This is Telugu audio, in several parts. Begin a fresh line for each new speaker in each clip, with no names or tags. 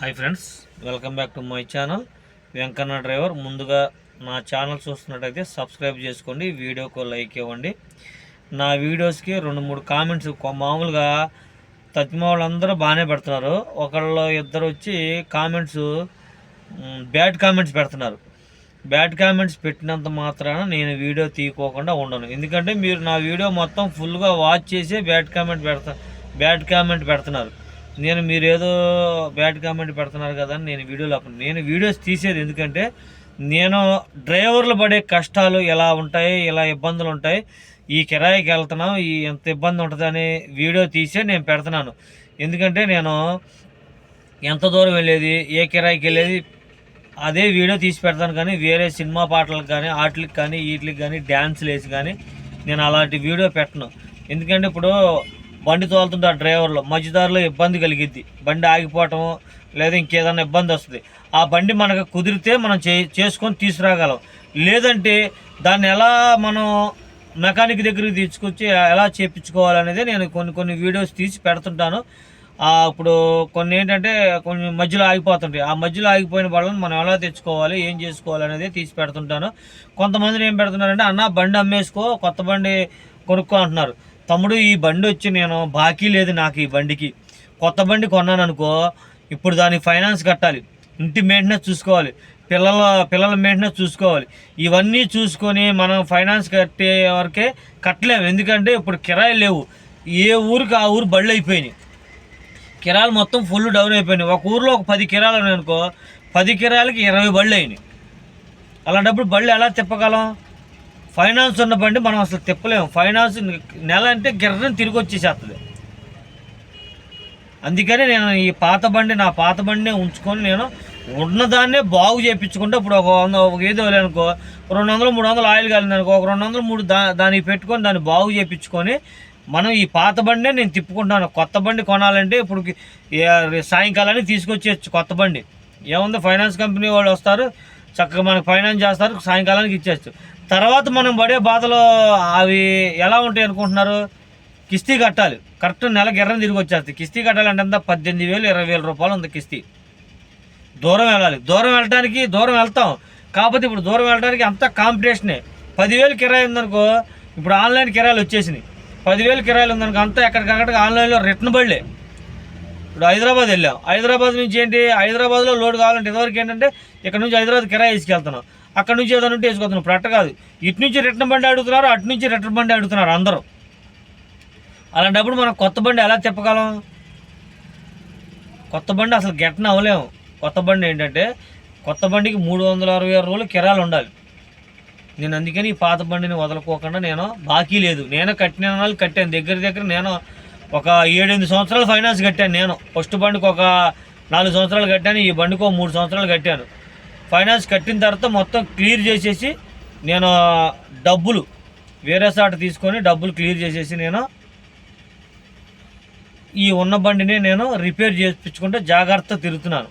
Hi friends welcome back to my channel. Venkanna driver ముందుగా నా ఛానల్ చూస్తున్నట్టయితే సబ్స్క్రైబ్ చేసుకోండి వీడియోకు లైక్ ఇవ్వండి. నా వీడియోస్కి రెండు మూడు కామెంట్స్ మామూలుగా తత్తిమ వాళ్ళందరూ బాగానే పెడుతున్నారు. ఒకళ్ళు ఇద్దరు వచ్చి కామెంట్స్ బ్యాడ్ కామెంట్స్ పెడుతున్నారు. బ్యాడ్ కామెంట్స్ పెట్టినంత మాత్రాన నేను వీడియో తీయకోకుండా ఉండను. ఎందుకంటే మీరు నా వీడియో మొత్తం ఫుల్గా వాచ్ చేసే బ్యాడ్ కామెంట్ పెడతా బ్యాడ్ కామెంట్ పెడుతున్నారు. నేను మీరు ఏదో బ్యాడ్ కామెంట్ పెడుతున్నారు కదా అని నేను వీడియోలు అప్పుడు నేను వీడియోస్ తీసేది ఎందుకంటే నేను డ్రైవర్లు పడే కష్టాలు ఎలా ఉంటాయి ఎలా ఇబ్బందులు ఉంటాయి ఈ కిరాయికి వెళ్తున్నాం ఈ ఎంత ఇబ్బంది ఉంటుంది వీడియో తీసే నేను పెడుతున్నాను. ఎందుకంటే నేను ఎంత దూరం వెళ్ళేది ఏ కిరాయికి వెళ్ళేది అదే వీడియో తీసి పెడతాను కానీ వేరే సినిమా పాటలకు కానీ వాటికి కానీ వీటికి కానీ డ్యాన్స్లు వేసి కానీ నేను అలాంటి వీడియో పెట్టను. ఎందుకంటే ఇప్పుడు బండి తోలుతుండే ఆ డ్రైవర్లో మధ్యదారిలో ఇబ్బంది కలిగిద్ది. బండి ఆగిపోవటం లేదా ఇంకేదైనా ఇబ్బంది వస్తుంది. ఆ బండి మనకు కుదిరితే మనం చే చేసుకొని తీసుకురాగలం. లేదంటే దాన్ని ఎలా మనం మెకానిక్ దగ్గరికి తీసుకొచ్చి ఎలా చేయించుకోవాలనేది నేను కొన్ని కొన్ని వీడియోస్ తీసి పెడుతుంటాను. అప్పుడు ఇప్పుడు కొన్ని ఏంటంటే కొన్ని మధ్యలో ఆగిపోతుంటాయి. ఆ మధ్యలో ఆగిపోయిన వాళ్ళని మనం ఎలా తెచ్చుకోవాలి ఏం చేసుకోవాలి అనేది తీసి పెడుతుంటాను. కొంతమంది ఏం పెడుతున్నారంటే అన్న బండి అమ్మేసుకో కొత్త బండి కొనుక్కో అంటున్నారు. తమ్ముడు ఈ బండి వచ్చి నేను బాకీ లేదు నాకు ఈ బండికి. కొత్త బండి కొన్నాను అనుకో ఇప్పుడు దానికి ఫైనాన్స్ కట్టాలి. ఇంటి మెయింటెనెన్స్ చూసుకోవాలి. పిల్లల పిల్లల మెయింటెనెన్స్ చూసుకోవాలి. ఇవన్నీ చూసుకొని మనం ఫైనాన్స్ కట్టే వరకే కట్టలేము. ఎందుకంటే ఇప్పుడు కిరాయిలు లేవు. ఏ ఊరికి ఆ ఊరు బళ్ళు అయిపోయినాయి. కిరాలు మొత్తం ఫుల్ డౌన్ అయిపోయినాయి. ఒక ఊర్లో ఒక పది కిరాలు అనుకో పది కిరాలకి ఇరవై బళ్ళు అయినాయి. అలాంటప్పుడు బళ్ళు ఎలా తిప్పగలం? ఫైనాన్స్ ఉన్న బండి మనం అసలు తిప్పలేము. ఫైనాన్స్ నెల అంటే గిర్రని తిరిగి వచ్చేసేస్తుంది అందుకని నేను ఈ పాత బండి నా పాత బండినే ఉంచుకొని నేను ఉన్నదాన్నే బాగు చేయించుకుంటే ఇప్పుడు ఒక వంద ఒక ఏదో అనుకో రెండు వందలు మూడు వందలు ఆయిల్ కాలింది ఒక రెండు వందలు మూడు దా దానికి పెట్టుకొని దాన్ని బాగు చేయించుకొని మనం ఈ పాత బండినే నేను తిప్పుకుంటాను కొత్త బండి కొనాలంటే ఇప్పుడు సాయంకాలాన్ని సాయంకాలానికి తీసుకొచ్చేయచ్చు కొత్త బండి. ఏముంది? ఫైనాన్స్ కంపెనీ వాళ్ళు వస్తారు చక్కగా మనకు ఫైనాన్స్ చేస్తారు సాయంకాలానికి ఇచ్చేచ్చు తర్వాత మనం పడే బాధలు అవి ఎలా ఉంటాయి అనుకుంటున్నారు? కిస్తీ కట్టాలి. కరెక్ట్ నెలకి ఎర్రని తిరిగి వచ్చేస్తుంది. కిస్తీ కట్టాలంటే అంతా పద్దెనిమిది వేలు ఇరవై వేల రూపాయలు ఉంది కిస్తీ. దూరం వెళ్ళాలి. దూరం వెళ్ళడానికి దూరం వెళ్తాం. కాకపోతే ఇప్పుడు దూరం వెళ్ళడానికి అంతా కాంపిటీషనే. పదివేలు కిరాయి ఉందనుకో ఇప్పుడు ఆన్లైన్ కిరాయిలు వచ్చేసినాయి. పదివేలు కిరాయిలు ఉందనుకో అంతా ఎక్కడికక్కడికి ఆన్లైన్లో రిటర్న్ బళ్ళే ఇప్పుడు హైదరాబాద్ వెళ్ళాం. హైదరాబాద్ నుంచి ఏంటి? హైదరాబాద్లో లోడ్ కావాలంటే ఇదివరకు ఏంటంటే ఇక్కడ నుంచి హైదరాబాద్ కిరాయి తీసుకెళ్తున్నాం. అక్కడ నుంచి ఏదైనా ఉంటే వేసుకొస్తున్నాం ఇప్పుడు అట్ట కాదు. ఇటు నుంచి రిటర్న్ బండి అడుగుతున్నారు అటు నుంచి రిటర్న్ బండి అడుగుతున్నారు అందరూ. అలాంటప్పుడు మనం కొత్త బండి ఎలా తిప్పగలం? కొత్త బండి అసలు గెట్న అవ్వలేము. కొత్త బండి ఏంటంటే కొత్త బండికి మూడు వందల అరవై ఆరు రోజులు కిరాలు ఉండాలి. నేను అందుకని ఈ పాత బండిని వదలకోకుండా నేను బాకీ లేదు. నేను కట్టిన వాళ్ళు కట్టాను. దగ్గర దగ్గర నేను ఒక ఏడెనిమిది సంవత్సరాలు ఫైనాన్స్ కట్టాను నేను. ఫస్ట్ బండికి ఒక నాలుగు సంవత్సరాలు కట్టాను. ఈ బండికి ఒక మూడు సంవత్సరాలు కట్టాను. ఫైనాన్స్ కట్టిన తర్వాత మొత్తం క్లియర్ చేసేసి నేను డబ్బులు వేరే సాట తీసుకొని డబ్బులు క్లియర్ చేసేసి నేను ఈ ఉన్న బండిని నేను రిపేర్ చేయించుకుంటే జాగ్రత్త తిరుగుతున్నాను.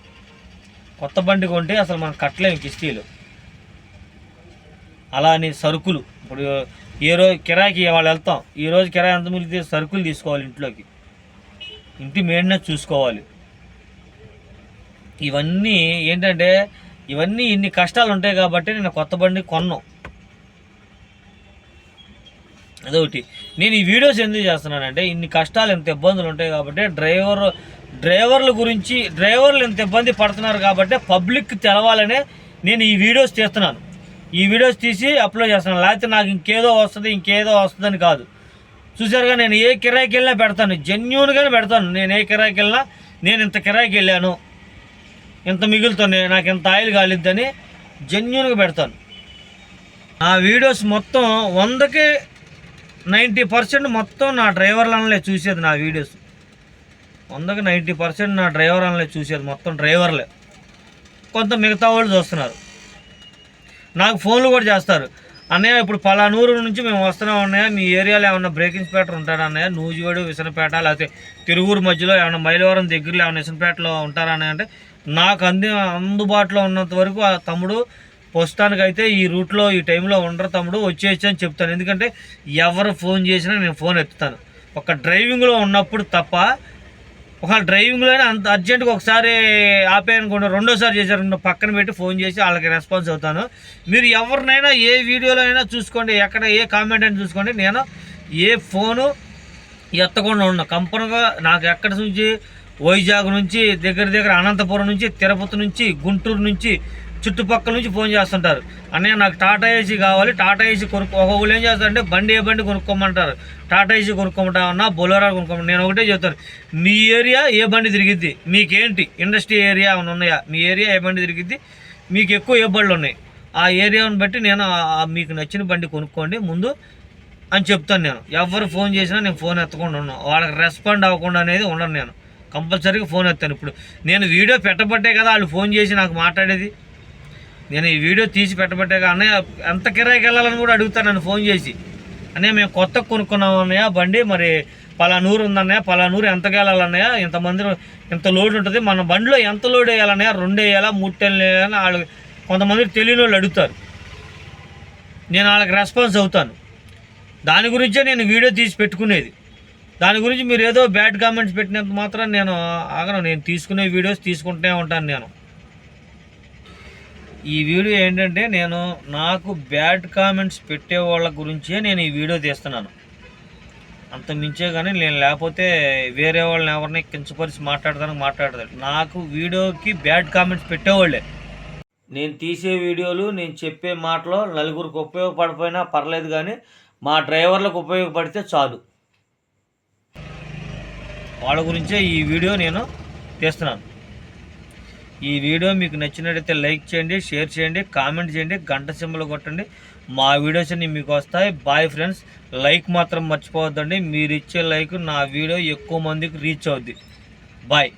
కొత్త బండి కొంటే అసలు మనం కట్టలేము కిస్తీలు అలా అని సరుకులు. ఇప్పుడు ఏ రోజు కిరాయికి వాళ్ళు వెళ్తాం. ఈ రోజు కిరాయి ఎంత మిగిలితే సరుకులు తీసుకోవాలి ఇంట్లోకి. ఇంటి మెయింటెనెన్స్ చూసుకోవాలి. ఇవన్నీ ఏంటంటే ఇవన్నీ ఇన్ని కష్టాలు ఉంటాయి కాబట్టి నేను కొత్త బండి కొన్నాం. అదొకటి. నేను ఈ వీడియోస్ ఎందుకు చేస్తున్నానంటే ఇన్ని కష్టాలు ఇంత ఇబ్బందులు ఉంటాయి కాబట్టి డ్రైవర్ డ్రైవర్ల గురించి డ్రైవర్లు ఇంత ఇబ్బంది పడుతున్నారు కాబట్టి పబ్లిక్ తెలవాలనే నేను ఈ వీడియోస్ తీస్తున్నాను ఈ వీడియోస్ తీసి అప్లోడ్ చేస్తున్నాను. లేకపోతే నాకు ఇంకేదో వస్తుంది ఇంకేదో వస్తుందని కాదు. చూసారుగా నేను ఏ కిరాయికి వెళ్ళినా పెడతాను జెన్యున్గానే పెడతాను. నేను ఏ కిరాయికి వెళ్ళినా నేను ఇంత కిరాయికి వెళ్ళాను. ఇంత మిగులుతుంది నాకు ఇంత ఆయిల్ కాలిద్దని జెన్యున్గా పెడతాను. ఆ వీడియోస్ మొత్తం వందకి నైంటీ పర్సెంట్ మొత్తం నా డ్రైవర్లనే చూసేది నా వీడియోస్. వందకి నైంటీ పర్సెంట్ నా డ్రైవర్లనే చూసేది మొత్తం డ్రైవర్లే. కొంత మిగతా వాళ్ళు చూస్తున్నారు. నాకు ఫోన్లు కూడా చేస్తారు. అన్నయ్య ఇప్పుడు పలానూరు నుంచి మేము వస్తున్నాం అన్నయ్య. మీ ఏరియాలో ఏమన్నా బ్రేక్ ఇన్స్పెక్టర్ ఉంటారా అన్నయ్య? నూజివేడు విసనపేట లేకపోతే తిరువూరు మధ్యలో ఏమైనా మైలవరం దగ్గరలో ఏమైనా విసనపేటలో ఉంటారా అన్నయ్య? అంటే నాకు అంది అందుబాటులో ఉన్నంత వరకు ఆ తమ్ముడు ప్రస్తుతానికి అయితే ఈ రూట్లో ఈ టైంలో ఉండరు తమ్ముడు. వచ్చేసి అని చెప్తాను. ఎందుకంటే ఎవరు ఫోన్ చేసినా నేను ఫోన్ ఎత్తుతాను. ఒక డ్రైవింగ్లో ఉన్నప్పుడు తప్ప ఒక డ్రైవింగ్లోనే అంత అర్జెంటుగా ఒకసారి ఆపేయనుకోండి రెండోసారి చేశారు పక్కన పెట్టి ఫోన్ చేసి వాళ్ళకి రెస్పాన్స్ అవుతాను. మీరు ఎవరినైనా ఏ వీడియోలో అయినా చూసుకోండి ఎక్కడ ఏ కామెంట్ అయినా చూసుకోండి. నేను ఏ ఫోను ఎత్తకుండా ఉన్నా. కంపనగా నాకు ఎక్కడి నుంచి వైజాగ్ నుంచి దగ్గర దగ్గర అనంతపురం నుంచి తిరుపతి నుంచి గుంటూరు నుంచి చుట్టుపక్కల నుంచి ఫోన్ చేస్తుంటారు. అన్నయ్య నాకు టాటా ఏసీ కావాలి. టాటా ఏసీ కొనుక్కో ఒక్కొక్కరు ఏం చేస్తారంటే బండి ఏ బండి కొనుక్కోమంటారు. టాటా ఏసీ కొనుక్కోమంటామన్నా బొలోరా కొనుక్కోమంటా. నేను ఒకటే చెప్తాను. మీ ఏరియా ఏ బండి తిరిగిద్ది? మీకేంటి? ఇండస్ట్రీ ఏరియా ఏమైనా ఉన్నాయా? మీ ఏరియా ఏ బండి తిరిగిద్ది? మీకు ఎక్కువ ఏ బళ్ళు ఉన్నాయి? ఆ ఏరియాని బట్టి నేను మీకు నచ్చిన బండి కొనుక్కోండి ముందు అని చెప్తాను నేను. ఎవరు ఫోన్ చేసినా నేను ఫోన్ ఎత్తకుండా ఉన్నాను వాళ్ళకి రెస్పాండ్ అవ్వకుండా అనేది ఉండను నేను. కంపల్సరీగా ఫోన్ ఎత్తాను. ఇప్పుడు నేను వీడియో పెట్టబట్టే కదా వాళ్ళు ఫోన్ చేసి నాకు మాట్లాడేది. నేను ఈ వీడియో తీసి పెట్టబట్టే అన్నయ్య ఎంత కిరాయికి వెళ్ళాలని కూడా అడుగుతాను నన్ను ఫోన్ చేసి. అన్నయ్య మేము కొత్త కొనుక్కున్నాం అన్నయ్య బండి మరి పలానూరు ఉందన్నయ్య పలానూరు ఎంతకి వెళ్ళాలన్నయ్య ఇంతమంది ఇంత లోడ్ ఉంటుంది మన బండిలో ఎంత లోడ్ వేయాలన్నయ్య రెండు వేయాలా మూడు టెన్లు వేయాలని వాళ్ళు కొంతమంది తెలియని వాళ్ళు అడుగుతారు. నేను వాళ్ళకి రెస్పాన్స్ అవుతాను. దాని గురించే నేను వీడియో తీసి పెట్టుకునేది. దాని గురించి మీరు ఏదో బ్యాడ్ కామెంట్స్ పెట్టినంత మాత్రం నేను ఆగను. నేను తీసుకునే వీడియోస్ తీసుకుంటూనే ఉంటాను నేను. ఈ వీడియో ఏంటంటే నేను నాకు బ్యాడ్ కామెంట్స్ పెట్టే వాళ్ళ గురించే నేను ఈ వీడియో తీస్తున్నాను. అంత మించే కానీ నేను లేకపోతే వేరే వాళ్ళని ఎవరిని కించపరిచి మాట్లాడదానికి మాట్లాడతాను నాకు వీడియోకి బ్యాడ్ కామెంట్స్ పెట్టేవాళ్ళే. నేను తీసే వీడియోలు నేను చెప్పే మాటలు నలుగురికి ఉపయోగపడిపోయినా పర్లేదు కానీ మా డ్రైవర్లకు ఉపయోగపడితే చాలు. వాళ్ళ గురించే ఈ వీడియో నేను తీస్తున్నాను. ఈ వీడియో మీకు నచ్చినట్టయితే లైక్ చేయండి షేర్ చేయండి కామెంట్ చేయండి గంట సింబల్ కొట్టండి. మా వీడియోస్ అన్ని మీకు వస్తాయి. బాయ్ ఫ్రెండ్స్ లైక్ మాత్రం మర్చిపోవద్దండి. మీరు ఇచ్చే లైక్ నా వీడియో ఎక్కువ మందికి రీచ్ అవుద్ది. బాయ్